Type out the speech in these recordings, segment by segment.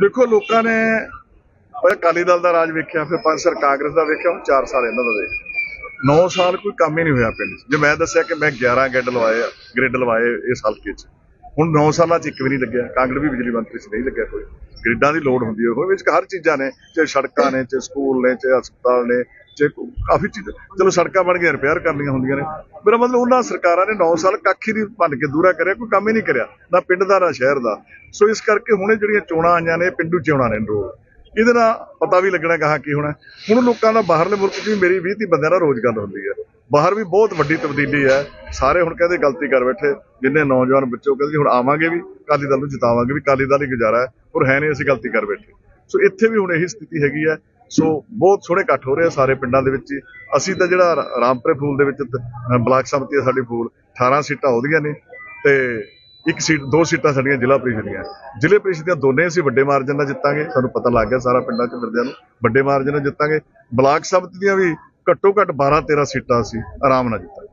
ਦੇਖੋ, ਲੋਕਾਂ ਨੇ ਅਕਾਲੀ ਦਲ ਦਾ ਰਾਜ ਵੇਖਿਆ, ਫਿਰ ਪੰਜ ਸਾਲ ਕਾਂਗਰਸ ਦਾ ਵੇਖਿਆ, ਹੁਣ 4 ਸਾਲ ਇਹਨਾਂ ਦਾ ਦੇਖ 9 ਸਾਲ ਕੋਈ ਕੰਮ ਹੀ ਨਹੀਂ ਹੋਇਆ ਪਿੰਡ 'ਚ। ਜੇ ਮੈਂ ਦੱਸਿਆ ਕਿ ਮੈਂ 11 ਗ੍ਰਿਡ ਲਵਾਏ ਆ, ਗ੍ਰਿਡ ਲਵਾਏ ਇਸ ਹਲਕੇ 'ਚ। ਹੁਣ 9 ਸਾਲਾਂ 'ਚ ਇੱਕ ਵੀ ਨਹੀਂ ਲੱਗਿਆ ਕਾਂਗਰਸ ਵੀ ਬਿਜਲੀ ਮੰਤਰੀ 'ਚ ਨਹੀਂ ਲੱਗਿਆ ਕੋਈ। ਗ੍ਰਿਡਾਂ ਦੀ ਲੋੜ ਹੁੰਦੀ ਹੈ ਉਹ ਵਿੱਚ ਹਰ ਚੀਜ਼ਾਂ ਨੇ, ਚਾਹੇ ਸੜਕਾਂ ਨੇ, ਚਾਹੇ ਸਕੂਲ ਨੇ, ਚਾਹੇ ਹਸਪਤਾਲ ਨੇ ਚਾਹੇ ਕਾਫੀ ਚੀਜ਼ ਚਲੋ ਸੜਕਾਂ ਬਣ ਗਈਆਂ ਰਿਪੇਅਰ ਕਰਨੀਆਂ ਹੁੰਦੀਆਂ ਨੇ। ਮੇਰਾ ਮਤਲਬ ਉਹਨਾਂ ਸਰਕਾਰਾਂ ਨੇ 9 ਸਾਲ ਕੱਖ ਹੀ ਨਹੀਂ ਭੰਨ ਕੇ ਦੂਰਾ ਕਰਿਆ, ਕੋਈ ਕੰਮ ਹੀ ਨਹੀਂ ਕਰਿਆ, ਨਾ ਪਿੰਡ ਦਾ, ਨਾ ਸ਼ਹਿਰ ਦਾ। ਸੋ ਇਸ ਕਰਕੇ ਹੁਣੇ ਜਿਹੜੀਆਂ ਚੋਣਾਂ ਆਈਆਂ ਨੇ ਇਹ ਪਿੰਡੂ ਚੋਣਾਂ ਨੇ ਰੋਜ਼। ਇਹਦੇ ਨਾਲ ਪਤਾ ਵੀ ਲੱਗਣਾ ਕਹਾ ਕੀ ਹੋਣਾ। ਹੁਣ ਲੋਕਾਂ ਦਾ ਬਾਹਰਲੇ ਮੁਲਕ 'ਚ ਵੀ ਮੇਰੀ 20 30 ਬੰਦਿਆਂ ਨਾਲ ਰੋਜ਼ ਗੱਲ ਹੁੰਦੀ ਹੈ। ਬਾਹਰ ਵੀ ਬਹੁਤ ਵੱਡੀ ਤਬਦੀਲੀ ਹੈ। ਸਾਰੇ ਹੁਣ ਕਹਿੰਦੇ ਗਲਤੀ ਕਰ ਬੈਠੇ। ਜਿੰਨੇ ਨੌਜਵਾਨ ਬੱਚੇ, ਉਹ ਕਹਿੰਦੇ ਜੀ ਹੁਣ ਆਵਾਂਗੇ ਵੀ ਕਾਲੀ ਦਲ ਨੂੰ ਜਿਤਾਵਾਂਗੇ ਵੀ ਕਾਲੀ ਦਲ ਹੀ ਗੁਜ਼ਾਰਾ ਹੈ। ਔਰ ਹੈ ਨਹੀਂ ਅਸੀਂ ਗਲਤੀ ਕਰ ਬੈਠੇ। ਸੋ ਇੱਥੇ ਵੀ ਹੁਣ ਇਹੀ ਸਥਿਤੀ ਹੈਗੀ ਹੈ। ਸੋ ਬਹੁਤ ਸੋਹਣੇ ਇਕੱਠ ਹੋ ਰਹੇ ਆ ਸਾਰੇ ਪਿੰਡਾਂ ਦੇ ਵਿੱਚ। ਹੀ। ਅਸੀਂ ਤਾਂ ਜਿਹੜਾ ਰਾਮਪੁਰੇ ਫੂਲ ਦੇ ਵਿੱਚ ਬਲਾਕ ਸੰਮਤੀ ਆ ਸਾਡੀ ਫੂਲ 18 ਸੀਟਾਂ ਉਹਦੀਆਂ ਨੇ ਤੇ ਇੱਕ ਸੀਟ, ਦੋ ਸੀਟਾਂ ਸਾਡੀਆਂ ਜ਼ਿਲ੍ਹਾ ਪ੍ਰੀਸ਼ਦ ਦੀਆਂ। ਜ਼ਿਲ੍ਹੇ ਪ੍ਰੀਸ਼ਦ ਦੀਆਂ ਦੋਨੇ ਅਸੀਂ ਵੱਡੇ ਮਾਰਜਨ ਨਾਲ ਜਿੱਤਾਂਗੇ। ਸਾਨੂੰ ਪਤਾ ਲੱਗ ਗਿਆ ਸਾਰਾ ਪਿੰਡਾਂ 'ਚ ਫਿਰਦਿਆਂ ਨੂੰ ਵੱਡੇ ਮਾਰਜਨ ਨਾਲ ਜਿੱਤਾਂਗੇ। ਬਲਾਕ ਸੰਮਤੀ ਦੀਆਂ ਵੀ ਘੱਟੋ ਘੱਟ 12 13 ਸੀਟਾਂ ਅਸੀਂ ਆਰਾਮ ਨਾਲ ਜਿੱਤਾਂਗੇ।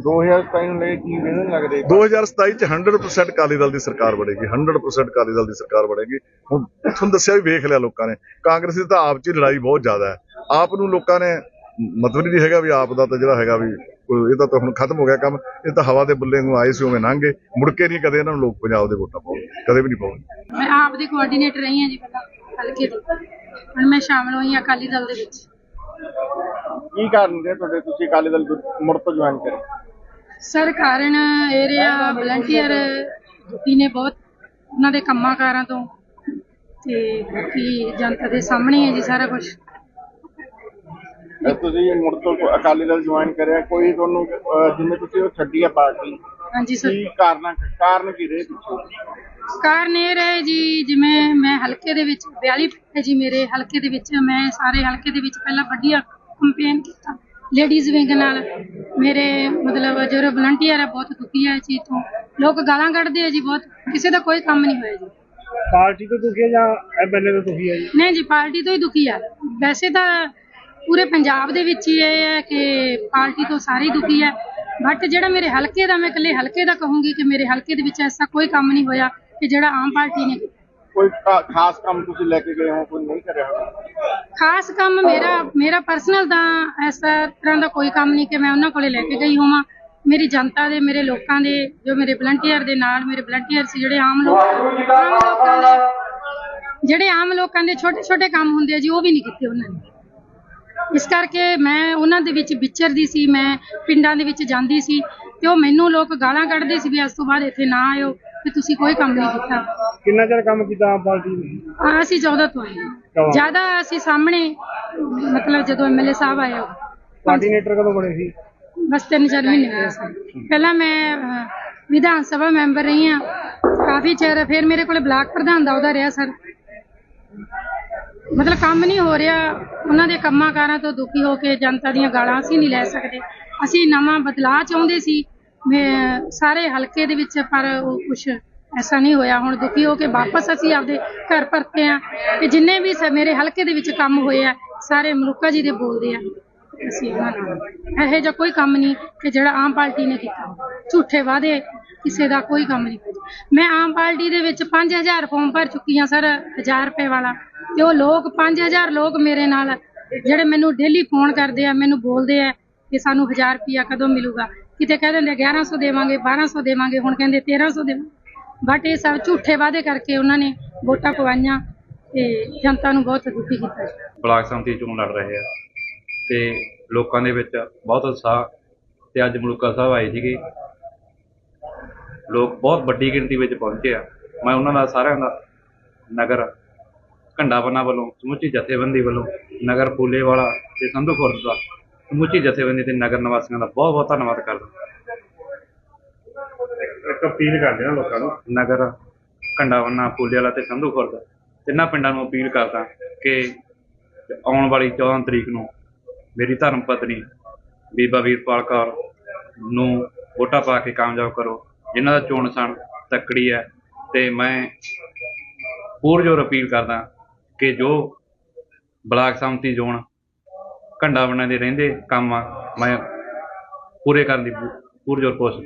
2027 ਨੂੰ ਲੈ ਕੇ ਕੀ ਵੇਖਣ ਲੱਗਦੇ 2027 ਚ 100% ਕਾਲੀ ਦਲ ਦੀ ਸਰਕਾਰ ਬਣੇਗੀ 100% ਕਾਲੀ ਦਲ ਦੀ ਸਰਕਾਰ ਬਣੇਗੀ। ਹੁਣ ਤੁਹਾਨੂੰ ਦੱਸਿਆ ਵੀ ਵੇਖ ਲਿਆ ਲੋਕਾਂ ਨੇ ਕਾਂਗਰਸ ਦੀ ਤਾਂ ਆਪ ਚ ਲੜਾਈ ਬਹੁਤ ਜ਼ਿਆਦਾ ਹੈ। ਆਪ ਨੂੰ ਲੋਕਾਂ ਨੇ ਮਤਲਬ ਨਹੀਂ ਹੈਗਾ ਵੀ ਆਪ ਦਾ ਤਾਂ ਜਿਹੜਾ ਹੈਗਾ ਵੀ ਇਹਦਾ ਤਾਂ ਹੁਣ ਖਤਮ ਹੋ ਗਿਆ ਕੰਮ ਇਹ ਤਾਂ ਹਵਾ ਦੇ ਬੁੱਲੇ ਨੂੰ ਆਏ ਸੀ ਉਵੇਂ ਲੰਘੇ ਮੁੜ ਕੇ ਨਹੀਂ ਕਦੇ ਇਹਨਾਂ ਨੂੰ ਲੋਕ ਪੰਜਾਬ ਦੇ ਵੋਟਾਂ ਪਾਉਣਗੇ ਕਦੇ ਵੀ ਨਹੀਂ ਪਾਉਣਗੇ। ਮੈਂ ਆਪ ਦੀ ਕੋਆਰਡੀਨੇਟਰ ਰਹੀ ਹਾਂ ਜੀ ਪਹਿਲਾਂ ਹਲਕੇ ਦੀ ਹੁਣ ਮੈਂ ਸ਼ਾਮਲ ਹੋਈ ਹਾਂ ਅਕਾਲੀ ਦਲ ਦੇ ਵਿੱਚ। ਕੀ ਕਾਰਨ ਦੇ ਤੁਹਾਡੇ ਤੁਸੀਂ ਅਕਾਲੀ ਦਲ ਮੁੜ ਤੋਂ ਜੁਆਇਨ ਕਰੇ? ਸਰ ਕਾਰਨ ਇਹ ਰਿਹਾ ਵਲੰਟੀਅਰ ਨੇ ਬਹੁਤ ਉਹਨਾਂ ਦੇ ਕੰਮਾਂ ਕਾਰਾਂ ਤੋਂ ਤੇ ਬਾਕੀ ਜਨਤਾ ਦੇ ਸਾਹਮਣੇ ਹੈ ਜੀ ਸਾਰਾ ਕੁਝ ਅਹ ਤੁਸੀਂ ਮੁੜ ਤੋਂ ਅਕਾਲੀ ਦਲ ਜੁਆਇਨ ਕਰਿਆ ਕੋਈ ਤੁਹਾਨੂੰ ਅਹ ਜਿਵੇਂ ਤੁਸੀਂ ਉਹ ਛੱਡੀ ਆ ਪਾਰਟੀ ਹਾਂਜੀ ਸਰ। ਕੀ ਕਾਰਨ ਕਾਰਨ ਕੀ ਰਹੇ ਪਿੱਛੇ? ਕਾਰਨ ਇਹ ਰਹੇ ਜੀ ਜਿਵੇਂ ਮੈਂ ਹਲਕੇ ਦੇ ਵਿੱਚ 42 ਹੈ ਜੀ ਮੇਰੇ ਹਲਕੇ ਦੇ ਵਿੱਚ ਮੈਂ ਸਾਰੇ ਹਲਕੇ ਦੇ ਵਿੱਚ ਪਹਿਲਾਂ ਵੱਡੀਆਂ ਕੰਪੇਨ ਕੀਤਾ ਲੇਡੀਜ਼ ਵਿੰਗ ਨਾਲ ਮੇਰੇ ਮਤਲਬ ਜਿਹੜੇ ਵਲੰਟੀਅਰ ਹੈ ਬਹੁਤ ਦੁਖੀ ਹੈ ਇਸ ਚੀਜ਼ ਤੋਂ। ਲੋਕ ਗਾਲਾਂ ਕੱਢਦੇ ਆ ਜੀ ਬਹੁਤ ਕਿਸੇ ਦਾ ਕੋਈ ਕੰਮ ਨਹੀਂ ਹੋਇਆ ਜੀ। ਪਾਰਟੀ ਤੋਂ ਦੁਖੀ ਹੈ ਜਾਂ ਐਮਐਲਏ ਤੋਂ ਦੁਖੀ ਹੈ ਜੀ? ਨਹੀਂ ਜੀ ਪਾਰਟੀ ਤੋਂ ਹੀ ਦੁਖੀ ਆ। ਵੈਸੇ ਤਾਂ ਪੂਰੇ ਪੰਜਾਬ ਦੇ ਵਿੱਚ ਹੀ ਇਹ ਹੈ ਕਿ ਪਾਰਟੀ ਤੋਂ ਸਾਰੇ ਹੀ ਦੁਖੀ ਹੈ ਬਟ ਜਿਹੜਾ ਮੇਰੇ ਹਲਕੇ ਦਾ ਮੈਂ ਇਕੱਲੇ ਹਲਕੇ ਦਾ ਕਹੂੰਗੀ ਕਿ ਮੇਰੇ ਹਲਕੇ ਦੇ ਵਿੱਚ ਐਸਾ ਕੋਈ ਕੰਮ ਨਹੀਂ ਹੋਇਆ ਕਿ ਜਿਹੜਾ ਆਮ ਪਾਰਟੀ ਨੇ ਕੀਤਾ। ਕੋਈ ਖਾ- ਖਾਸ ਕੰਮ ਤੁਸੀਂ ਲੈ ਕੇ ਗਏ ਹੋ, ਕੋਈ ਨਹੀਂ ਕਰਿਆ ਹੋਵੇ ਖਾਸ ਕੰਮ ਮੇਰਾ ਮੇਰਾ ਪਰਸਨਲ ਤਾਂ ਇਸ ਤਰ੍ਹਾਂ ਦਾ ਕੋਈ ਕੰਮ ਨਹੀਂ ਕਿ ਮੈਂ ਉਹਨਾਂ ਕੋਲੇ ਲੈ ਕੇ ਗਈ ਹੋਵਾਂ। ਮੇਰੀ ਜਨਤਾ ਦੇ, ਮੇਰੇ ਲੋਕਾਂ ਦੇ, ਜੋ ਮੇਰੇ ਵਲੰਟੀਅਰ ਦੇ ਨਾਲ ਮੇਰੇ ਵਲੰਟੀਅਰ ਸੀ, ਜਿਹੜੇ ਆਮ ਲੋਕ, ਆਮ ਲੋਕਾਂ ਦੇ, ਜਿਹੜੇ ਆਮ ਲੋਕਾਂ ਦੇ ਛੋਟੇ ਛੋਟੇ ਕੰਮ ਹੁੰਦੇ ਆ ਜੀ, ਉਹ ਵੀ ਨਹੀਂ ਕੀਤੇ ਉਹਨਾਂ ਨੇ। ਇਸ ਕਰਕੇ ਮੈਂ ਉਹਨਾਂ ਦੇ ਵਿੱਚ ਵਿਚਰਦੀ ਸੀ, ਮੈਂ ਪਿੰਡਾਂ ਦੇ ਵਿੱਚ ਜਾਂਦੀ ਸੀ ਤੇ ਉਹ ਮੈਨੂੰ ਲੋਕ ਗਾਲਾਂ ਕੱਢਦੇ ਸੀ ਵੀ ਅੱਜ ਤੋਂ ਬਾਅਦ ਇੱਥੇ ਨਾ ਆਇਓ ਤੇ ਤੁਸੀਂ ਕੋਈ ਕੰਮ ਨਹੀਂ ਕੀਤਾ। ਕਿੰਨਾ ਚਿਰ ਕੰਮ ਕੀਤਾ ਆਮ ਪਾਰਟੀ ਨੇ? ਹਾਂ, ਅਸੀਂ 14 ਤੋਂ ਆਏ ਹਾਂ। ਜ਼ਿਆਦਾ ਅਸੀਂ ਸਾਹਮਣੇ ਮਤਲਬ ਜਦੋਂ ਐਮਐਲਏ ਸਾਹਿਬ ਆਏ ਉਹ। ਕੋਆਰਡੀਨੇਟਰ ਕਦੋਂ ਬਣੇ ਸੀ? ਬਸ ਤਿੰਨ ਚਾਰ ਮਹੀਨੇ ਹੋਏ ਸਨ ਪਹਿਲਾਂ ਮੈਂ ਅਹ, ਵਿਧਾਨ ਸਭਾ ਮੈਂਬਰ ਰਹੀ ਹਾਂ। ਕਾਫੀ ਚਿਰ ਫਿਰ ਮੇਰੇ ਕੋਲੇ ਬਲਾਕ ਪ੍ਰਧਾਨ ਦਾ ਉਹਦਾ ਰਿਹਾ ਸਰ। ਮਤਲਬ ਕੰਮ ਨਹੀਂ ਹੋ ਰਿਹਾ। ਉਹਨਾਂ ਦੇ ਕੰਮਾਂ ਕਾਰਾਂ ਤੋਂ ਦੁਖੀ ਹੋ ਕੇ ਜਨਤਾ ਦੀਆਂ ਗਾਲਾਂ ਅਸੀਂ ਨਹੀਂ ਲੈ ਸਕਦੇ। ਅਸੀਂ ਨਵਾਂ ਬਦਲਾਅ ਚਾਹੁੰਦੇ ਸੀ। ਮੈਂ ਸਾਰੇ ਹਲਕੇ ਦੇ ਵਿੱਚ ਪਰ ਉਹ ਕੁਝ ਐਸਾ ਨਹੀਂ ਹੋਇਆ। ਹੁਣ ਦੁਖੀ ਹੋ ਕੇ ਵਾਪਸ ਅਸੀਂ ਆਪਦੇ ਘਰ ਪਰਤੇ ਆ ਤੇ ਜਿੰਨੇ ਵੀ ਸ- ਮੇਰੇ ਹਲਕੇ ਦੇ ਵਿੱਚ ਕੰਮ ਹੋਏ ਆ, ਸਾਰੇ ਮਲੂਕਾ ਜੀ ਦੇ ਬੋਲਦੇ ਆ। ਅਸੀਂ ਉਹਨਾਂ ਨਾਲ ਇਹੋ ਜਿਹਾ ਕੋਈ ਕੰਮ ਨਹੀਂ ਕਿ ਜਿਹੜਾ ਆਮ ਪਾਰਟੀ ਨੇ ਕੀਤਾ। ਝੂਠੇ ਵਾਅਦੇ, ਕਿਸੇ ਦਾ ਕੋਈ ਕੰਮ ਨਹੀਂ। ਮੈਂ ਆਮ ਪਾਰਟੀ ਦੇ ਵਿੱਚ 5000 ਫਾਰਮ ਭਰ ਚੁੱਕੀ ਹਾਂ ਸਰ 1000 ਰੁਪਏ ਵਾਲਾ। ਤੇ ਉਹ ਲੋਕ 5000 ਲੋਕ ਮੇਰੇ ਨਾਲ ਜਿਹੜੇ ਮੈਨੂੰ ਡੇਲੀ ਫੋਨ ਕਰਦੇ ਆ, ਮੈਨੂੰ ਬੋਲਦੇ ਆ ਕਿ ਸਾਨੂੰ 1000 ਰੁਪਿਆ ਕਦੋਂ ਮਿਲੂਗਾ। ਕਿਤੇ ਕਹਿ ਦਿੰਦੇ 1100 ਦੇਵਾਂਗੇ 1200 ਦੇਵਾਂਗੇ, ਹੁਣ ਕਹਿੰਦੇ 1300 ਦੇਵਾਂਗੇ। ਬਟ ਇਹ ਸਭ ਝੂਠੇ ਵਾਅਦੇ ਕਰਕੇ ਉਹਨਾਂ ਨੇ ਵੋਟਾਂ ਪਵਾਈਆਂ ਤੇ ਜਨਤਾ ਨੂੰ ਬਹੁਤ ਦੁਖੀ ਕੀਤਾ। ਬਲਾਕ ਸੰਮਤੀ ਚੋਣ ਲੜ ਰਹੇ ਆ ਤੇ ਲੋਕਾਂ ਦੇ ਵਿੱਚ ਬਹੁਤ ਉਤਸ਼ਾਹ ਤੇ ਅੱਜ ਮਲੂਕਾ ਸਾਹਿਬ ਆਏ ਸੀਗੇ। ਲੋਕ ਬਹੁਤ ਵੱਡੀ ਗਿਣਤੀ ਵਿੱਚ ਪਹੁੰਚੇ ਆ। ਮੈਂ ਉਹਨਾਂ ਦਾ ਸਾਰਿਆਂ ਦਾ ਨਗਰ ਘੰਡਾਬਨਾ ਵੱਲੋਂ, ਸਮੁੱਚੀ ਜਥੇਬੰਦੀ ਵੱਲੋਂ, ਨਗਰ ਫੂਲੇਵਾਲਾ ਤੇ ਸੰਧੂ ਖੁਰਦ ਦਾ ਸਮੁੱਚੀ ਜਥੇਬੰਦੀ ਤੇ ਨਗਰ ਨਿਵਾਸੀਆਂ ਦਾ ਬਹੁਤ ਬਹੁਤ ਧੰਨਵਾਦ ਕਰਦਾ। ਇੱਕ ਅਪੀਲ ਕਰਦੇ ਹਾਂ ਲੋਕਾਂ ਨੂੰ। ਨਗਰ ਘੰਡਾਵੰਨਾ ਫੂਲੇਵਾਲਾ ਤੇ ਸੰਧੂ ਖੁਰਦ। ਤਿੰਨਾਂ ਪਿੰਡਾਂ ਨੂੰ ਅਪੀਲ ਕਰਦਾ ਕਿ ਆਉਣ ਵਾਲੀ 14 ਤਰੀਕ ਨੂੰ ਮੇਰੀ ਧਰਮ ਪਤਨੀ ਬੀਬਾ ਵੀਰਪਾਲ ਕੌਰ ਨੂੰ ਵੋਟਾਂ ਪਾ ਕੇ ਕਾਮਯਾਬ ਕਰੋ। ਜਿਨ੍ਹਾਂ ਦਾ ਚੋਣ ਸਣ ਤਕੜੀ ਹੈ ਤੇ ਮੈਂ ਪੁਰਜੋਰ ਅਪੀਲ ਕਰਦਾ ਕਿ ਜੋ ਬਲਾਕ ਸੰਮਤੀ ਜ਼ੋਨ ਘੰਡਾਵੰਨਾ ਦੇ ਰਹਿੰਦੇ ਕੰਮ ਆ, ਮੈਂ ਪੂਰੇ ਕਰਨ ਦੀ ਪੂਰ ਜ਼ੋਰ ਕੋਸ਼ਿਸ਼